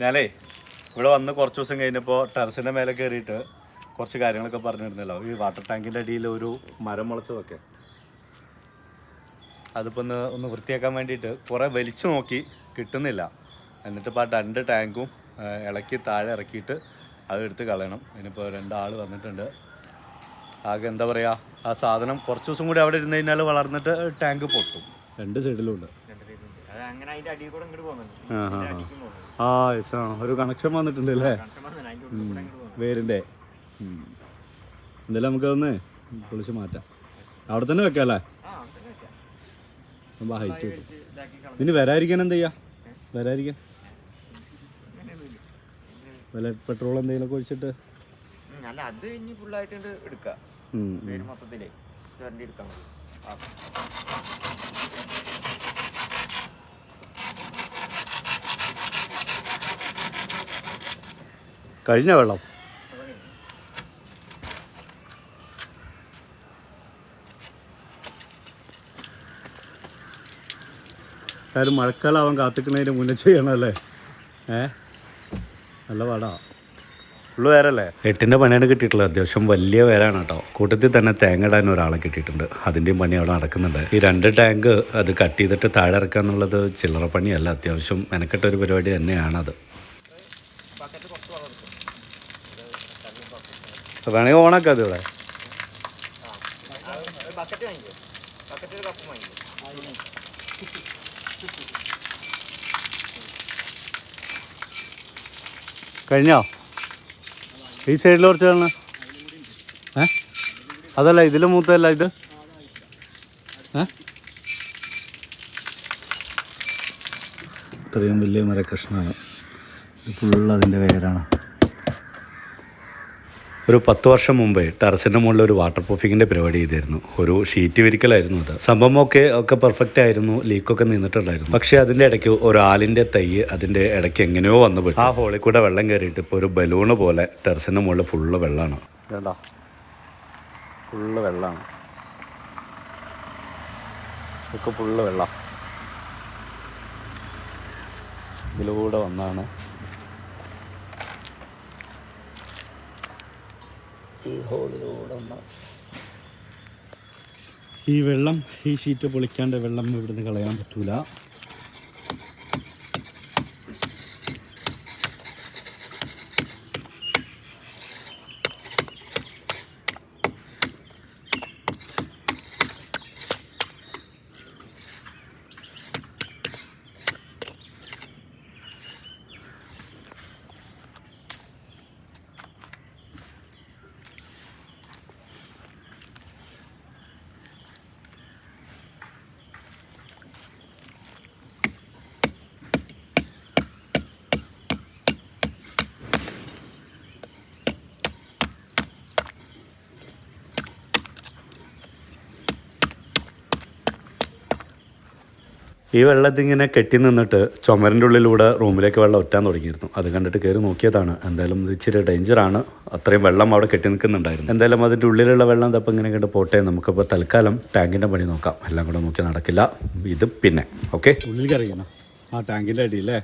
ഞാനേ ഇവിടെ വന്ന് കുറച്ച് ദിവസം കഴിഞ്ഞപ്പോൾ ടെറസിന്റെ മേലെ കയറിയിട്ട് കുറച്ച് കാര്യങ്ങളൊക്കെ പറഞ്ഞിരുന്നല്ലോ. ഈ വാട്ടർ ടാങ്കിന്റെ അടിയിൽ ഒരു മരം മുളച്ചതൊക്കെ. അതിപ്പോൾ ഒന്ന് ഒന്ന് വൃത്തിയാക്കാൻ വേണ്ടിയിട്ട് കുറേ വലിച്ചു നോക്കി കിട്ടുന്നില്ല. എന്നിട്ടിപ്പോൾ ആ രണ്ട് ടാങ്കും ഇളക്കി താഴെ ഇറക്കിയിട്ട് അത് എടുത്ത് കളയണം. ഇനിയിപ്പോൾ രണ്ടാൾ വന്നിട്ടുണ്ട്. ആകെ എന്താ പറയുക ആ സാധനം കുറച്ച് ദിവസം കൂടി അവിടെ ഇരുന്ന് കഴിഞ്ഞാൽ വളർന്നിട്ട് ടാങ്ക് പൊട്ടും. രണ്ട് സൈഡിലും ഉണ്ട്. ആ, ആ, ഒരു കണക്ഷൻ വന്നിട്ടുണ്ട് അല്ലേ? വേരിന്റെ എന്തായാലും നമുക്കതൊന്ന് പൊളിച്ച് മാറ്റാം. അവിടെ തന്നെ വെക്കാം അല്ലേ. നമ്മൾ ഹൈറ്റ് കിട്ടും. ഇനി വരാതിരിക്കാൻ എന്ത് ചെയ്യാ? വരാതിരിക്കാൻ? വല്ല പെട്രോൾ എന്തെങ്കിലുമൊക്കെ ഒഴിച്ചിട്ട്? അല്ല അത് ഇനി ഫുള്ളായിട്ട് എടുക്കാം. മൊത്തത്തിലേ. എടുക്കാൻ മതി. കഴിഞ്ഞ വെള്ളം. എന്തായാലും മഴക്കാലം അവൻ കാത്തിക്കണതിന് മുന്നേ ചെയ്യണമല്ലേ ഏ? നല്ല പാടാ. ഉള്ളു വേരല്ലേ? എട്ടിന്റെ പണിയാണ് കിട്ടിയിട്ടുള്ളത്. അത്യാവശ്യം വലിയ വേരാണ് കേട്ടോ. കൂട്ടത്തിൽ തന്നെ തേങ്ങ ഇടാൻ ഒരാളെ കിട്ടിയിട്ടുണ്ട്. അതിന്റെയും പണി അവിടെ നടക്കുന്നുണ്ട്. ഈ രണ്ട് ടാങ്ക് അത് കട്ട് ചെയ്തിട്ട് താഴെ ഇറക്കുക എന്നുള്ളത് ചില്ലറ പണിയല്ല. അത്യാവശ്യം മെനക്കെട്ട ഒരു പരിപാടി തന്നെയാണത് ബക്കറ്റ് കുറച്ച് വെള്ളം എടുക്കും വേണമെങ്കിൽ ഓണാക്കാം അത് ഇവിടെ. കഴിഞ്ഞോ? ഈ സൈഡിൽ കുറച്ച് കാണുന്ന? ഏ? അതല്ല ഇതിൽ മൂത്തല്ല ഇത്? ഏ? ഇത്രയും വലിയ മരക്കഷ്ണമാണ് ഫുള്ള് അതിന്റെ വേരാണ്. ഒരു പത്ത് വർഷം മുമ്പേ ടെറസിന്റെ മുകളിൽ ഒരു വാട്ടർ പ്രൂഫിങ്ങിന്റെ പരിപാടി ചെയ്തിരുന്നു. ഒരു ഷീറ്റ് വിരിക്കലായിരുന്നു അത്. സംഭവമൊക്കെ ഒക്കെ പെർഫെക്റ്റ് ആയിരുന്നു. ലീക്കൊക്കെ നിന്നിട്ടുണ്ടായിരുന്നു. പക്ഷേ അതിന്റെ ഇടയ്ക്ക് ഒരു ആലിന്റെ തൈ അതിന്റെ ഇടയ്ക്ക് എങ്ങനെയോ വന്നു പോയി. ആ ഹോളിൽ കൂടെ വെള്ളം കയറിയിട്ട് ഇപ്പോൾ ഒരു ബലൂണ് പോലെ ടെറസിന്റെ മുകളിൽ ഫുള്ള് വെള്ളമാണ് ഫുള്ള് വെള്ളമാണ് ഒക്കെ ഫുള്ള് വെള്ളം. ഇതിലൂടെ വന്നാണ് ഈ ഹോളിലൂടെ ഒന്ന് ഈ വെള്ളം ഈ ഷീറ്റ് പൊളിക്കാണ്ട് വെള്ളം ഇവിടുന്ന് കളയാൻ പറ്റൂല. ഈ വെള്ളത്തിങ്ങനെ കെട്ടി നിന്നിട്ട് ചുമരിന്റെ ഉള്ളിലൂടെ റൂമിലേക്ക് വെള്ളം ഒറ്റാൻ തുടങ്ങിയിരുന്നു. അത് കണ്ടിട്ട് കയറി നോക്കിയതാണ്. എന്തായാലും ഇച്ചിരി ഡേഞ്ചറാണ് അത്രയും വെള്ളം അവിടെ കെട്ടി നിൽക്കുന്നുണ്ടായിരുന്നു. എന്തായാലും അതിന്റെ ഉള്ളിലുള്ള വെള്ളം തപ്പം ഇങ്ങനെ കണ്ട് പോട്ടെ. നമുക്കിപ്പോൾ തൽക്കാലം ടാങ്കിന്റെ പണി നോക്കാം. എല്ലാം കൂടെ നോക്കി നടക്കില്ല. ഇത് പിന്നെ. ഓക്കെ ഉള്ളിൽ കറിയണം ആ ടാങ്കിന്റെ അടിയില്ലേ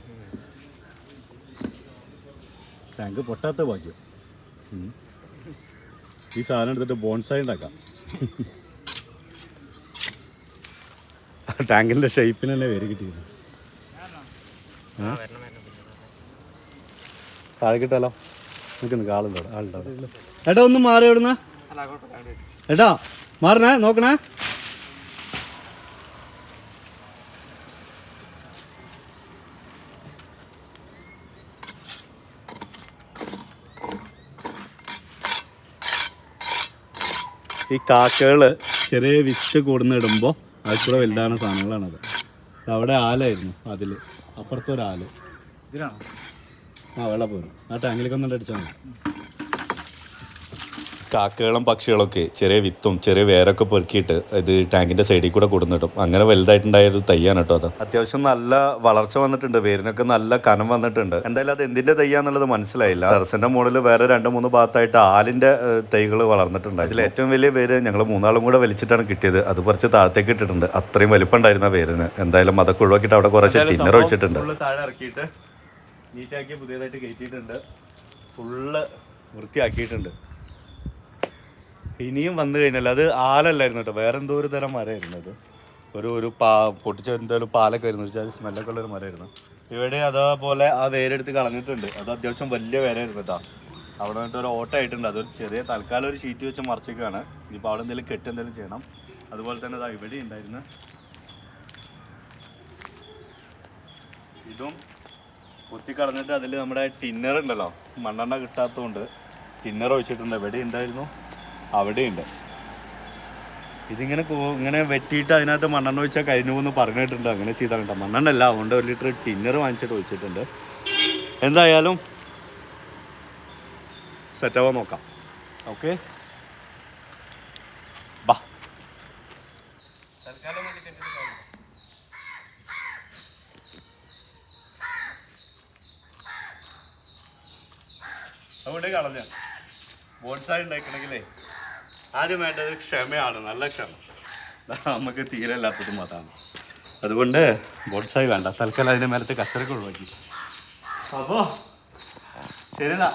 ടാങ്ക് പൊട്ടാത്ത ഭാഗ്യം. ഈ സാധനം എടുത്തിട്ട് ബോൺസായി ഉണ്ടാക്കാം. ടാങ്കിന്റെ ഷേപ്പിന് തന്നെ പേര് കിട്ടിയത് താഴെ കിട്ടാലോ? നിൽക്കുന്ന ആളുണ്ടോ? ആളുണ്ടോ? ഏട്ടാ ഒന്ന് മാറി എവിടുന്ന്? ഏട്ടാ മാറണേ നോക്കണേ. ഈ കാക്കകൾ ചെറിയ വിത്ത് കൂടുന്ന ഇടുമ്പോൾ അതിൽ കൂടെ വലുതാണ് സാധനങ്ങളാണത് അവിടെ ആലായിരുന്നു അതിൽ. അപ്പുറത്തൊരാൽ ആ വെള്ളം പോരും ആ ടാങ്കിലേക്ക് ഒന്നും അടിച്ചാൽ മതി. കാക്കകളും പക്ഷികളൊക്കെ ചെറിയ വിത്തും ചെറിയ വേരൊക്കെ പെറുക്കിയിട്ട് ഇത് ടാങ്കിന്റെ സൈഡിൽ കൂടെ കൊടുന്നിട്ടും അങ്ങനെ വലുതായിട്ടുണ്ടായ ഒരു തയ്യാണ് കേട്ടോ അത്. അത്യാവശ്യം നല്ല വളർച്ച വന്നിട്ടുണ്ട്. വേരിനൊക്കെ നല്ല കനം വന്നിട്ടുണ്ട്. എന്തായാലും അത് എന്തിന്റെ തയ്യാന്നുള്ളത് മനസ്സിലായില്ല. ടെറസിന്റെ മുകളിൽ വേറെ രണ്ട് മൂന്ന് ഭാഗത്തായിട്ട് ആലിന്റെ തൈകൾ വളർന്നിട്ടുണ്ട് അതിൽ ഏറ്റവും വലിയ വേര് ഞങ്ങൾ മൂന്നാളും കൂടെ വലിച്ചിട്ടാണ് കിട്ടിയത്. അത് കുറച്ച് താഴത്തേക്ക് ഇട്ടിട്ടുണ്ട്. അത്രയും വലിപ്പമുണ്ടായിരുന്ന വേരിന്. എന്തായാലും അതൊക്കെ ഒഴിവാക്കിയിട്ട് അവിടെ കുറച്ച് ടിന്നർ വെച്ചിട്ടുണ്ട് താഴെ ഇറക്കിയിട്ട് നീറ്റാക്കി പുതിയതായിട്ട് കയറ്റിയിട്ടുണ്ട്. ഫുള്ള് വൃത്തിയാക്കിയിട്ടുണ്ട്. ഇനിയും വന്നു കഴിഞ്ഞാൽ അത് ആലല്ലായിരുന്നു കേട്ടോ. വേറെ എന്തോ ഒരു തരം മരമായിരുന്നു അത്. ഒരു ഒരു പാ പൊട്ടിച്ച എന്തായാലും പാലൊക്കെ ആയിരുന്നു. വെച്ചാൽ സ്മെല്ലൊക്കെ ഉള്ളൊരു മരമായിരുന്നു. ഇവിടെ അതേപോലെ ആ വേരെടുത്ത് കളഞ്ഞിട്ടുണ്ട്. അത് അത്യാവശ്യം വലിയ വേരായിരുന്നു കേട്ടോ. അവിടെ വന്നിട്ട് ഒരു ഓട്ട ആയിട്ടുണ്ട്. അതൊരു ചെറിയ തൽക്കാലം ഒരു ഷീറ്റ് വെച്ച് മറിച്ചേക്കാണ്. ഇനിയിപ്പോൾ അവിടെ എന്തെങ്കിലും കെട്ട് എന്തെങ്കിലും ചെയ്യണം. അതുപോലെ തന്നെ അതാ ഇവിടെ ഉണ്ടായിരുന്നു ഇതും കുത്തി കളഞ്ഞിട്ട് അതിൽ നമ്മുടെ ടിന്നർ ഉണ്ടല്ലോ. മണ്ണെണ്ണ കിട്ടാത്തതുകൊണ്ട് ടിന്നർ ഒഴിച്ചിട്ടുണ്ട്. ഇവിടെ ഉണ്ടായിരുന്നു. അവിടെയുണ്ട്. ഇതിങ്ങനെ ഇങ്ങനെ വെട്ടിയിട്ട് അതിനകത്ത് മണ്ണെണ്ണ ഒഴിച്ചാൽ കഴിഞ്ഞു എന്ന് പറഞ്ഞിട്ടുണ്ട്. അങ്ങനെ ചെയ്താൽ കേട്ടോ മണ്ണെണ്ണ അല്ല അതുകൊണ്ട് ഒരു ലിറ്റർ ടിന്നർ വാങ്ങിച്ചിട്ട് ഒഴിച്ചിട്ടുണ്ട്. എന്തായാലും സെറ്റാവാൻ നോക്കാം. ഓക്കെ. ബാ. അതുകൊണ്ട് കളഞ്ഞ. ബോൺസായി ഉണ്ടാക്കണമെങ്കിലേ. ആദ്യം വേണ്ടത് ക്ഷമയാണ് നല്ല ക്ഷമ. നമുക്ക് തീരെ ഇല്ലാത്തത് അതാണ് അതുകൊണ്ട് ബോൺസായി വേണ്ട. തൽക്കാലം അതിന്റെ മേലത്തെ കച്ചറൊക്കെ ഒഴിവാക്കി. അപ്പോൾ ശരി എന്നാ.